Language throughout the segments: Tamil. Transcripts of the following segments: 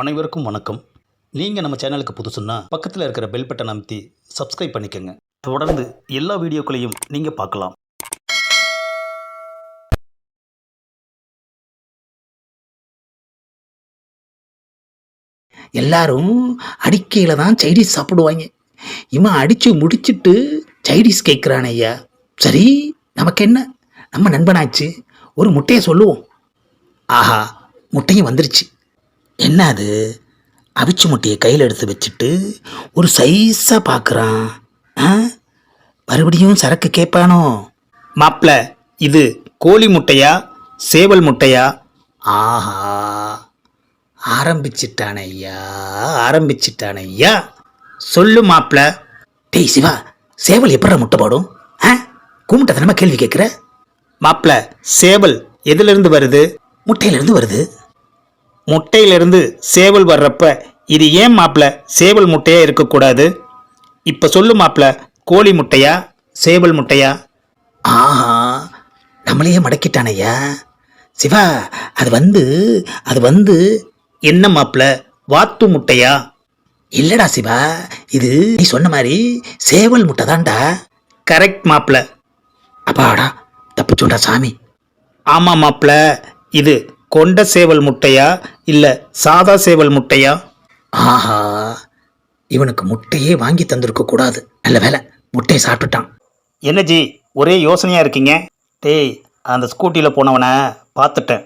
அனைவருக்கும் வணக்கம். நீங்கள் நம்ம சேனலுக்கு புதுசுன்னா பக்கத்தில் இருக்கிற பெல் பட்டன் அமைத்தி சப்ஸ்கிரைப் பண்ணிக்கோங்க. தொடர்ந்து எல்லா வீடியோக்களையும் நீங்கள் பார்க்கலாம். எல்லாரும் அடிக்கையில் தான் சைடிஸ் சாப்பிடுவாங்க. இவன் அடித்து முடிச்சிட்டு சைடிஸ் கேட்குறான் ஐயா. சரி நமக்கு என்ன? நம்ம நண்பனாச்சு. ஒரு முட்டையை சொல்லுவோம். ஆஹா முட்டையும் வந்துருச்சு. என்ன அது அவிச்சு முட்டையை கையில் எடுத்து வச்சுட்டு ஒரு சைஸாக பார்க்குறான் ஆ? மறுபடியும் சரக்கு கேட்பானோ? மாப்பிள இது கோழி முட்டையா சேவல் முட்டையா? ஆஹா ஆரம்பிச்சிட்டான ஐயா ஆரம்பிச்சிட்டான ஐயா. சொல்லு மாப்பிள டேய் சிவா சேவல் எப்படி முட்டை போடும்? ஆ? கும்பிட்டத்தனமா கேள்வி கேட்குற? மாப்பிள சேவல் எதுலேருந்து வருது? முட்டையிலேருந்து வருது. முட்டையிலிருந்து சேவல் வர்றப்ப இது ஏன் மாப்பிள சேவல் முட்டையா இருக்கக்கூடாது? இப்போ சொல்லு மாப்பிள கோழி முட்டையா சேவல் முட்டையா? ஆஹா நம்மளையே மடக்கிட்டானையா சிவா அது வந்து அது வந்து என்ன மாப்பிள வாத்து முட்டையா? இல்லடா சிவா இது நீ சொன்ன மாதிரி சேவல் முட்டை தான்டா. கரெக்ட் மாப்பிள. அப்பாடா தப்பிச்சோண்டா சாமி. ஆமா மாப்பிள இது கொண்ட சேவல் முட்டையா இல்ல சாதா சேவல் முட்டையா? ஆஹா இவனுக்கு முட்டையே வாங்கி தந்திருக்க கூடாது. நல்ல வேலை முட்டையை சாப்பிட்டுட்டான். என்ன ஜி ஒரே யோசனையா இருக்கீங்க? டேய் அந்த ஸ்கூட்டியில் போனவனை பார்த்துட்டேன்.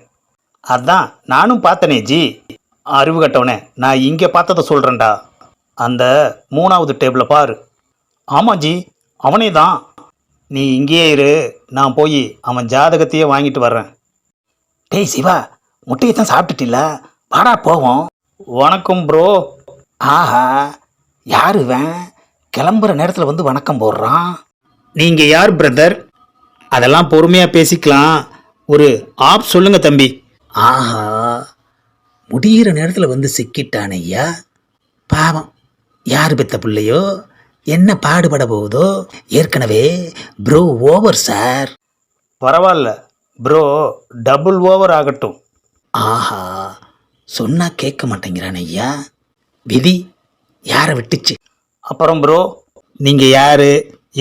அதான் நானும் பார்த்தனே ஜி. அறிவு கட்டவனே நான் இங்கே பார்த்ததை சொல்கிறேன்டா அந்த மூணாவது டேபிளை பாரு. ஆமாம் ஜி அவனே தான். நீ இங்கேயே இரு நான் போய் அவன் ஜாதகத்தையே வாங்கிட்டு வர்றேன். டேய் சிவா முட்டையை தான் சாப்பிட்டுட்டில்ல? வாடா போவோம். வணக்கம் ப்ரோ ஆஹா யார் இவன்? கிளம்புற நேரத்தில் வந்து வணக்கம் போடுறான். நீங்கள் யார் பிரதர் அதெல்லாம் பொறுமையாக பேசிக்கலாம். ஒரு ஆப் சொல்லுங்க தம்பி. ஆஹா முடியிற நேரத்தில் வந்து சிக்கிட்டான் ஐயா. பாவம். யார் பெத்த பிள்ளையோ? என்ன பாடுபட போகுதோ? ஏற்கனவே ப்ரோ ஓவர் சார் பரவாயில்ல. ப்ரோ டபுள் ஓவர் ஆகட்டும். ஆஹா சொன்னா கேட்க மாட்டேங்கிறான் ஐயா. விதி யாரை விட்டுச்சு? அப்புறம் ப்ரோ நீங்கள் யார்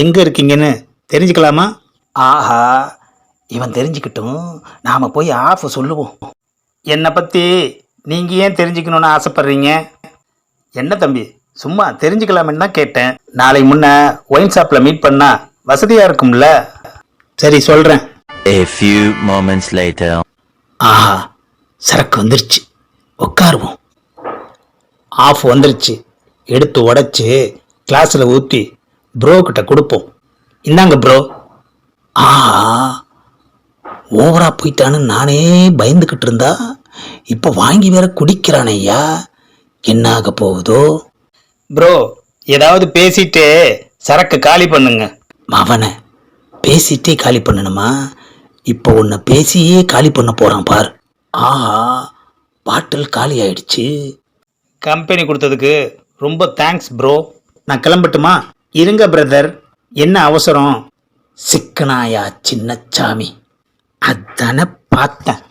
எங்கே இருக்கீங்கன்னு தெரிஞ்சுக்கலாமா? ஆஹா இவன் தெரிஞ்சுக்கிட்டும் நாம் போய் ஆஃப் சொல்லுவோம். என்னை பற்றி நீங்கள் ஏன் தெரிஞ்சுக்கணுன்னு ஆசைப்பட்றீங்க? என்ன தம்பி சும்மா தெரிஞ்சுக்கலாமேன்னு தான் கேட்டேன். நாளை முன்ன ஒயின் ஷாப்பில் மீட் பண்ணா வசதியாக இருக்கும்ல? சரி சொல்கிறேன் A few moments later. ஆஹா சரக்கு வந்துருச்சு. உட்காருவோம். ஆஃப் வந்துருச்சு. எடுத்து உடச்சி கிளாஸில் ஊற்றி ப்ரோ கிட்ட கொடுப்போம். இந்தாங்க ப்ரோ ஆஹா ஓவரா போயிட்டான்னு நானே பயந்துக்கிட்டு இருந்தா இப்போ வாங்கி வேற குடிக்கிறான் ஐயா. என்ன ஆக போகுதோ? ப்ரோ ஏதாவது பேசிட்டு சரக்கு காலி பண்ணுங்க. மவனை பேசிட்டே காலி பண்ணணுமா? இப்போ உன்னை பேசியே காலி பண்ண போறான் பார். ஆஹா பாட்டில் காலி ஆயிடுச்சு கம்பெனி கொடுத்ததுக்கு ரொம்ப தேங்க்ஸ் ப்ரோ நான் கிளம்பட்டுமா? இருங்க பிரதர் என்ன அவசரம்? சிக்கனாயா சின்னச்சாமி? அதானே பார்த்தேன்.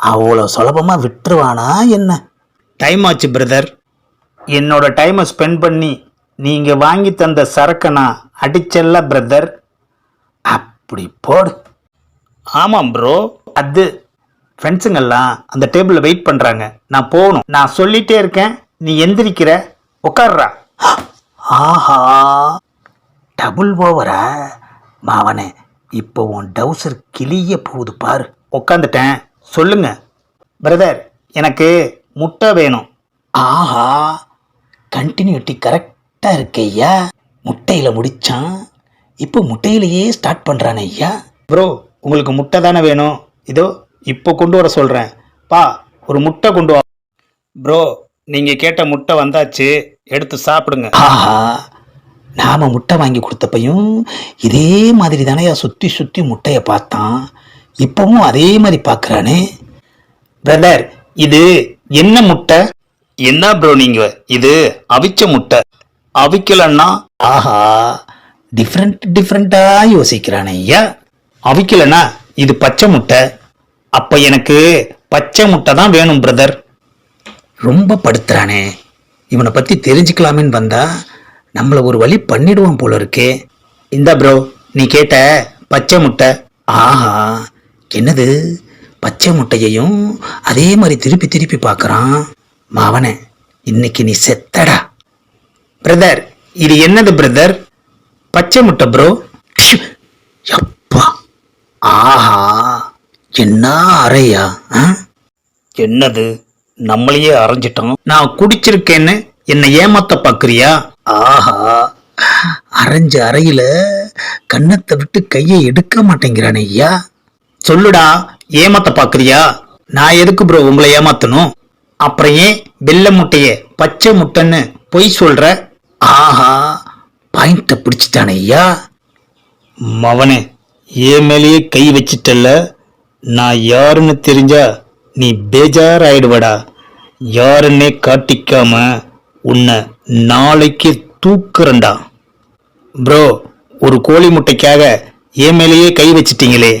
அவ்வளோ சுலபமா விட்டுருவானா என்ன? டைம் ஆச்சு பிரதர் என்னோட டைமை ஸ்பெண்ட் பண்ணி நீங்கள் வாங்கி தந்த சரக்கை நான் அடிச்சல்ல பிரதர் அப்படி போடு. ஆமாம் ப்ரோ அது ஃப்ரெண்ட்ஸுங்கெல்லாம் அந்த டேபிளில் வெயிட் பண்ணுறாங்க நான் போகணும். நான் சொல்லிட்டே இருக்கேன். நீ எந்திரிக்கிற. உட்கார்றா ஆஹா. டபுள் ஓவரா மாவனே இப்போ உன் டவுசர் கிளிய போகுது பாரு. உட்காந்துட்டேன் சொல்லுங்க. பிரதர் எனக்கு முட்டை வேணும். ஆஹா. கண்டினியூட்டி கரெக்டாக இருக்கு ஐயா. முட்டையில் முடித்தான் இப்போ முட்டையிலேயே ஸ்டார்ட் பண்ணுறானே ஐயா. ப்ரோ உங்களுக்கு முட்டை தானே வேணும்? இதோ இப்போ கொண்டு வர சொல்கிறேன் பா ஒரு முட்டை கொண்டு வா. ப்ரோ நீங்கள் கேட்ட முட்டை வந்தாச்சு எடுத்து சாப்பிடுங்க. ஆஹா நாம முட்டை வாங்கி கொடுத்தப்பையும் இதே மாதிரி தானேயா சுற்றி சுற்றி முட்டையை பார்த்தான். இப்போவும் அதே மாதிரி பார்க்குறானே. பிரதர் இது என்ன முட்டை? என்ன ப்ரோ நீங்க? இது அவிச்ச முட்டை. அவிக்கலன்னா? ஆஹா டிஃப்ரெண்ட் டிஃப்ரெண்ட்டாக யோசிக்கிறானே ஐயா. அவிக்கலனா இது பச்சை முட்டை. அப்ப எனக்கு பச்சை முட்டை தான் வேணும் பிரதர் ரொம்ப படுத்துறானே. இவனை பற்றி தெரிஞ்சுக்கலாமேன்னு வந்தா நம்மளை ஒரு வழி பண்ணிடுவான் போல இருக்கே. இந்த ப்ரோ நீ கேட்ட பச்சை முட்டை. ஆஹா என்னது? பச்சை முட்டையையும் அதே மாதிரி திருப்பி திருப்பி பார்க்கறான். மாவனே இன்னைக்கு நீ செத்தடா. பிரதர் இது என்னது பிரதர் பச்சை முட்டை ப்ரோ அப்பா யப்பா. ஆஹா. என்ன அறையா? என்னது? நம்மளையே அரைஞ்சிட்டோம் நான் குடிச்சிருக்கேன்னு என்னை ஏமாத்த பார்க்குறியா ஆஹா. அரைஞ்ச அறையில கன்னத்தை விட்டு கையை எடுக்க மாட்டேங்கிறானே ஐயா. சொல்லுடா ஏமாத்த பார்க்குறியா நான் எதுக்கு ப்ரோ உங்களை ஏமாத்தணும்? அப்புறம் ஏன் வெள்ளை முட்டையை பச்சை முட்டைன்னு பொய் சொல்ற? ஆஹா பாயிண்ட பிடிச்சிட்டானே ஐயா. மவனே ஏன் மேலேயே கை வச்சிட்டல்ல? நான் யாருன்னு தெரிஞ்சா நீ பேஜாராயிடுவடா. யாருன்னே காட்டிக்காம உன்னை நாளைக்கு தூக்குறண்டா ப்ரோ ஒரு கோழி முட்டைக்காக ஏன் மேலேயே கை வச்சிட்டீங்களே.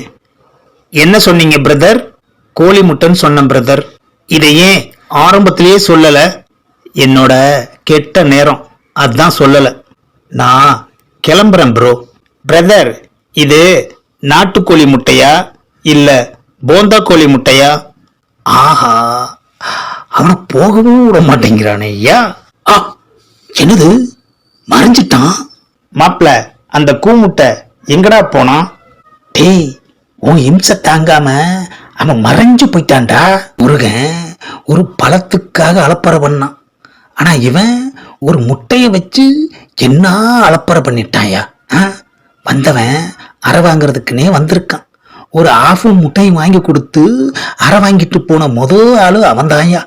என்ன சொன்னீங்க பிரதர்? கோழி முட்டைன்னு சொன்னேன் பிரதர். இதை ஏன் ஆரம்பத்திலேயே சொல்லலை? என்னோட கெட்ட நேரம். அதான் சொல்லலை. நான் கிளம்புறேன் ப்ரோ. பிரதர் இது நாட்டுக்கோழி முட்டையா? இல்லை போந்தா கோழி முட்டையா? ஆஹா அவனை போகவும் விட மாட்டேங்கிறானே ஐயா. ஆ என்னது? மறைஞ்சிட்டான்? மாப்பிள அந்த கூமுட்டை எங்கடா போனான் டேய் உன் இம்சை தாங்காம அவன் மறைஞ்சு போயிட்டான்டா. முருகன் ஒரு பழத்துக்காக அலப்பறை பண்ணான். ஆனா இவன் ஒரு முட்டையை வச்சு என்ன அலப்பறை பண்ணிட்டாயா ஆ? வந்தவன் அற வாங்கிறதுக்குன்னே வந்திருக்கான். ஒரு ஆஃப் முட்டையும் வாங்கி கொடுத்து அரை வாங்கிட்டு போன முதல் ஆளு அவன்தான்யா.